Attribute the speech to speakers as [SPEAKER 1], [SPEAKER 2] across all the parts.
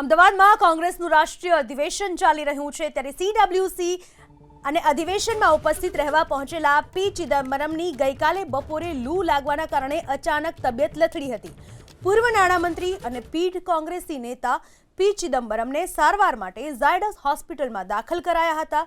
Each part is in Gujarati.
[SPEAKER 1] અમદાવાદમાં કોંગ્રેસનું રાષ્ટ્રીય અધિવેશન ચાલી રહ્યું છે ત્યારે સીડબ્લ્યુસી અને અધિવેશનમાં ઉપસ્થિત રહેવા પહોંચેલા પી. ચિદમ્બરમની ગઈકાલે બપોરે લૂ લાગવાના કારણે અચાનક તબિયત લથડી હતી. પૂર્વ નાણામંત્રી અને પીઢ કોંગ્રેસી નેતા પી. ચિદમ્બરમને સારવાર માટે ઝાયડસ હોસ્પિટલમાં દાખલ કરાયા હતા.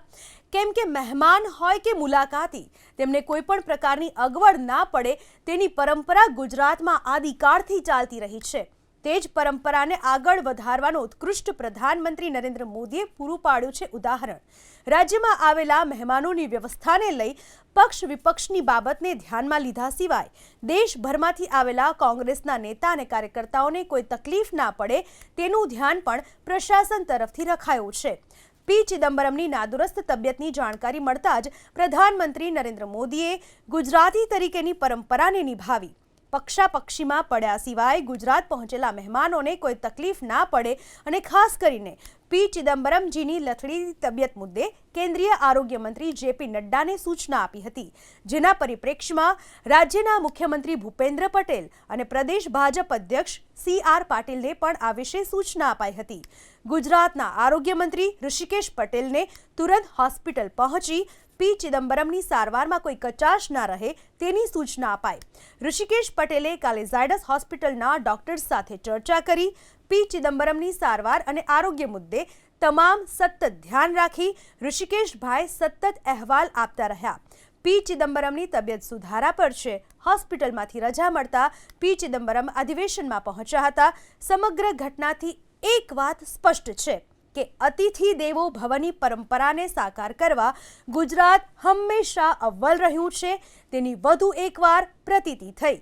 [SPEAKER 1] કેમ કે મહેમાન હોય કે મુલાકાતી, તેમને કોઈપણ પ્રકારની અગવડ ના પડે તેની પરંપરા ગુજરાતમાં આદિકાળથી ચાલતી રહી છે. તે જ પરંપરાને આગળ વધારવાનું ઉત્કૃષ્ટ પ્રધાનમંત્રી નરેન્દ્ર મોદીએ પૂરું પાડ્યું છે ઉદાહરણ. રાજ્યમાં આવેલા મહેમાનોની વ્યવસ્થાને લઈ પક્ષ વિપક્ષની બાબતને ધ્યાનમાં લીધા સિવાય દેશભરમાંથી આવેલા કોંગ્રેસના નેતા અને કાર્યકર્તાઓને કોઈ તકલીફ ના પડે તેનું ધ્યાન પણ પ્રશાસન તરફથી રખાયું છે. પી. ચિદમ્બરમની નાદુરસ્ત તબિયતની જાણકારી મળતા જ પ્રધાનમંત્રી નરેન્દ્ર મોદીએ ગુજરાતી તરીકેની પરંપરાને નિભાવી પક્ષાપક્ષીમાં પડ્યા સિવાય ગુજરાત પહોંચેલા મહેમાનોને કોઈ તકલીફ ના પડે અને ખાસ કરીને પી. ચિદમ્બરમજીની લથડી તબિયત મુદ્દે કેન્દ્રીય આરોગ્ય મંત્રી જેપી નડ્ડાને સૂચના આપી હતી. જેના પરિપ્રેક્ષ્યમાં રાજ્યના મુખ્યમંત્રી ભૂપેન્દ્ર પટેલ અને પ્રદેશ ભાજપ અધ્યક્ષ સી. આર. પાટીલને પણ આ વિશે સૂચના અપાઈ હતી. ગુજરાતના આરોગ્ય મંત્રી ઋષિકેશ પટેલને તુરંત હોસ્પિટલ પહોંચી પી. ચિદમ્બરમની સારવારમાં કોઈ કચાશ ના રહે તેની સૂચના અપાઈ. ઋષિકેશ પટેલે કાલે ઝાયડસ હોસ્પિટલના ડોક્ટર્સ સાથે ચર્ચા કરી પી ચિદમ્બરમની સારવાર અને આરોગ્ય મુદ્દે તમામ સતત ધ્યાન રાખી ઋષિકેશભાઈ સતત અહેવાલ આપતા રહ્યા. પી ચિદમ્બરમની તબિયત સુધારા પર છે. હોસ્પિટલમાંથી રજા મળતા પી ચિદમ્બરમ અધિવેશનમાં પહોંચ્યા હતા. સમગ્ર ઘટનાથી એક વાત સ્પષ્ટ છે કે અતિથિ દેવો ભવની પરંપરાને સાકાર કરવા ગુજરાત હંમેશા અવ્વલ રહ્યું છે. તેની વધુ એકવાર પ્રતીતિ થઈ.